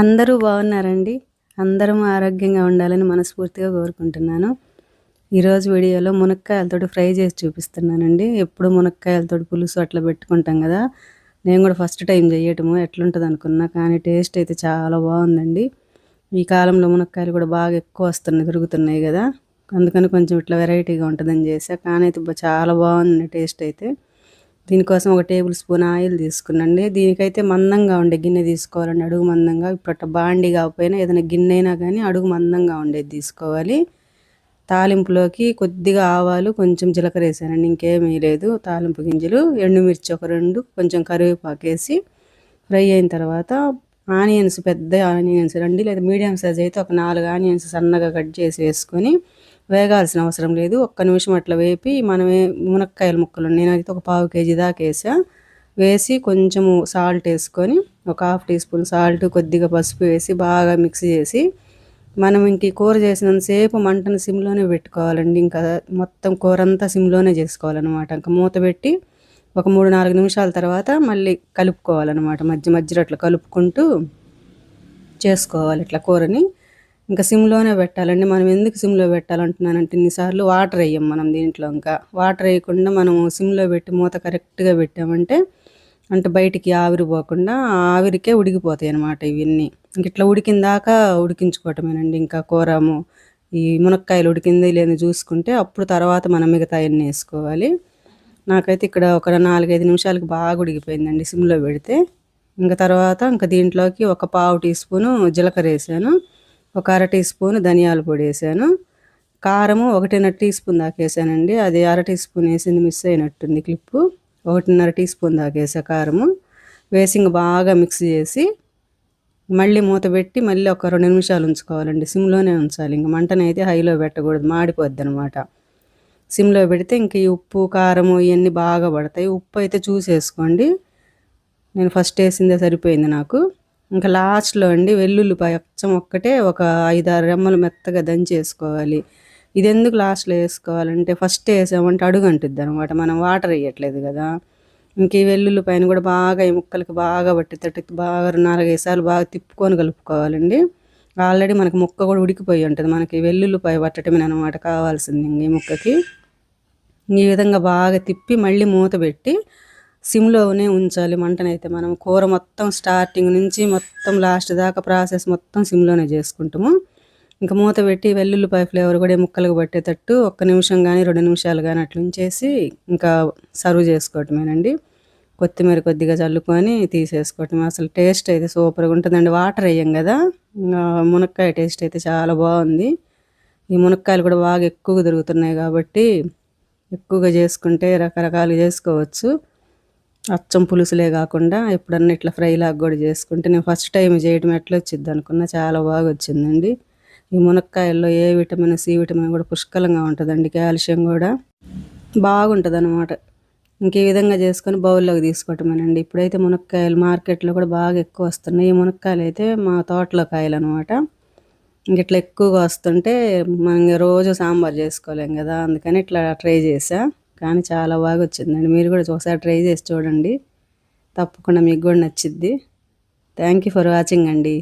అందరూ బాగున్నారండి. అందరం ఆరోగ్యంగా ఉండాలని మనస్ఫూర్తిగా కోరుకుంటున్నాను. ఈరోజు వీడియోలో మునక్కాయలతో ఫ్రై చేసి చూపిస్తున్నానండి. ఎప్పుడు మునక్కాయలతో పులుసు అట్లా పెట్టుకుంటాం కదా నేను కూడా ఫస్ట్ టైం చేయటము ఎట్లుంటుంది అనుకున్నా కానీ టేస్ట్ అయితే చాలా బాగుందండి. ఈ కాలంలో మునక్కాయలు కూడా బాగా ఎక్కువ వస్తున్నాయి దొరుకుతున్నాయి కదా. అందుకని కొంచెం ఇట్లా వెరైటీగా ఉంటుందని చేసా కానీ అయితే చాలా బాగుంది టేస్ట్ అయితే. దీనికోసం ఒక టేబుల్ స్పూన్ ఆయిల్ తీసుకున్నండి. దీనికైతే మందంగా ఉండే గిన్నె తీసుకోవాలండి. అడుగు మందంగా ఇప్పుడు బాండి కాకపోయినా ఏదైనా గిన్నె అయినా కానీ అడుగు మందంగా ఉండేది తీసుకోవాలి. తాలింపులోకి కొద్దిగా ఆవాలు కొంచెం జీలకర్ర వేసానండి ఇంకేమీ లేదు. తాలింపు గింజలు ఎండుమిర్చి ఒక రెండు కొంచెం కరివేపాకు వేసి ఫ్రై అయిన తర్వాత ఆనియన్స్ పెద్ద ఆనియన్స్ రండి లేదా మీడియం సైజ్ అయితే ఒక నాలుగు ఆనియన్స్ సన్నగా కట్ చేసి వేసుకొని వేగాల్సిన అవసరం లేదు. ఒక్క నిమిషం అట్లా వేపి మనమే మునక్కాయల ముక్కలు నేనైతే ఒక పావు కేజీ దాకా వేసా. వేసి కొంచెము సాల్ట్ వేసుకొని ఒక హాఫ్ టీ స్పూన్ సాల్ట్ కొద్దిగా పసుపు వేసి బాగా మిక్స్ చేసి మనం ఇంక కూర చేసినంతసేపు మంటను సిమ్లోనే పెట్టుకోవాలండి. ఇంకా మొత్తం కూర అంతా సిమ్లోనే చేసుకోవాలన్నమాట. ఇంకా మూత పెట్టి ఒక మూడు నాలుగు నిమిషాల తర్వాత మళ్ళీ కలుపుకోవాలన్నమాట. మధ్య మధ్యలో అట్లా కలుపుకుంటూ చేసుకోవాలి ఇట్లా కూరని. ఇంకా సిమ్లోనే పెట్టాలండి. మనం ఎందుకు సిమ్లో పెట్టాలంటున్నానంటే ఇన్నిసార్లు వాటర్ వేయం మనం దీంట్లో ఇంకా. వాటర్ వేయకుండా మనం సిమ్లో పెట్టి మూత కరెక్ట్గా పెట్టామంటే అంటే బయటికి ఆవిరి పోకుండా ఆవిరికే ఉడికిపోతాయి అనమాట ఇవన్నీ. ఇంక ఇట్లా ఉడికిన దాకా ఉడికించుకోవటమేనండి. ఇంకా కూరము ఈ మునక్కాయలు ఉడికింది లేని చూసుకుంటే అప్పుడు తర్వాత మనం మిగతా అన్నీ వేసుకోవాలి. నాకైతే ఇక్కడ ఒక నాలుగైదు నిమిషాలకి బాగా ఉడికిపోయిందండి సిమ్లో పెడితే. ఇంకా తర్వాత ఇంకా దీంట్లోకి ఒక పావు టీ స్పూను జీలకర్ర వేసాను. ఒక అర టీ స్పూన్ ధనియాల పొడి వేసాను. కారము ఒకటిన్నర టీ స్పూన్ దాకా వేసానండి. అది అర టీ స్పూన్ వేసింది మిస్ అయినట్టుంది క్లిప్పు. ఒకటిన్నర టీ స్పూన్ దాకా వేసా కారము. వేసి బాగా మిక్స్ చేసి మళ్ళీ మూత పెట్టి మళ్ళీ ఒక రెండు నిమిషాలు ఉంచుకోవాలండి. సిమ్లోనే ఉంచాలి. ఇంక మంటనైతే హైలో పెట్టకూడదు. మాడిపోద్ది అనమాట సిమ్లో పెడితే ఇంక ఈ ఉప్పు కారము ఇవన్నీ బాగా పడతాయి. ఉప్పు అయితే చూసేసుకోండి. నేను ఫస్ట్ వేసిందే సరిపోయింది నాకు. ఇంకా లాస్ట్లో అండి వెల్లుల్లిపాయ అచ్చం ఒక్కటే ఒక ఐదారు రెమ్మలు మెత్తగా దంచేసుకోవాలి. ఇది ఎందుకు లాస్ట్లో వేసుకోవాలంటే ఫస్ట్ వేసామంటే అడుగు అంటుద్ది అనమాట మనం వాటర్ వేయట్లేదు కదా. ఇంక ఈ వెల్లుల్లిపాయను కూడా బాగా ఈ ముక్కలకి బాగా పట్టేటట్టు బాగా నాలుగైదు సార్లు బాగా తిప్పుకొని కలుపుకోవాలండి. ఆల్రెడీ మనకి ముక్క కూడా ఉడికిపోయి ఉంటుంది. మనకి వెల్లుల్లిపాయ పట్టడమే అనమాట కావాల్సింది ఈ ముక్కకి. ఈ విధంగా బాగా తిప్పి మళ్ళీ మూత పెట్టి సిమ్లోనే ఉంచాలి మంటనైతే మనం. కూర మొత్తం స్టార్టింగ్ నుంచి మొత్తం లాస్ట్ దాకా ప్రాసెస్ మొత్తం సిమ్లోనే చేసుకుంటాము. ఇంకా మూత పెట్టి వెల్లుల్లిపాయ ఫ్లేవర్ కూడా ముక్కలకు పట్టేటట్టు ఒక్క నిమిషం కానీ రెండు నిమిషాలు కానీ అట్లా ఉంచేసి ఇంకా సర్వ్ చేసుకోవటమేనండి. కొత్తిమీర కొద్దిగా చల్లుకొని తీసేసుకోవటం అసలు టేస్ట్ అయితే సూపర్గా ఉంటుందండి. వాటర్ వేయం కదా. మునక్కాయ టేస్ట్ అయితే చాలా బాగుంది. ఈ మునక్కాయలు కూడా బాగా ఎక్కువగా దొరుకుతున్నాయి కాబట్టి ఎక్కువగా చేసుకుంటే రకరకాలు చేసుకోవచ్చు. అచ్చం పులుసులే కాకుండా ఎప్పుడన్నా ఇట్లా ఫ్రై లాగా కూడా చేసుకుంటే నేను ఫస్ట్ టైం చేయడం ఎట్లా వచ్చింది అనుకున్నా చాలా బాగా వచ్చిందండి. ఈ మునక్కాయల్లో ఏ విటమిన్ సి విటమిన్ కూడా పుష్కలంగా ఉంటుందండి కాల్షియం కూడా బాగుంటుంది అనమాట ఇంకే విధంగా చేసుకొని బౌల్లోకి తీసుకోవటమేనండి. ఇప్పుడైతే మునక్కాయలు మార్కెట్లో కూడా బాగా ఎక్కువ వస్తున్నాయి. ఈ మునక్కాయలు అయితే మా తోటలో కాయలు అనమాట ఇట్లా ఎక్కువగా వస్తుంటే మనం రోజు సాంబార్ చేసుకోలేం కదా అందుకని ఇట్లా ట్రై చేసా కానీ చాలా బాగా వచ్చిందండి మీరు కూడా ఒకసారి ట్రై చేసి చూడండి. తప్పకుండా మీకు కూడా నచ్చిద్ది. థ్యాంక్ యూ ఫర్ వాచింగ్ అండి.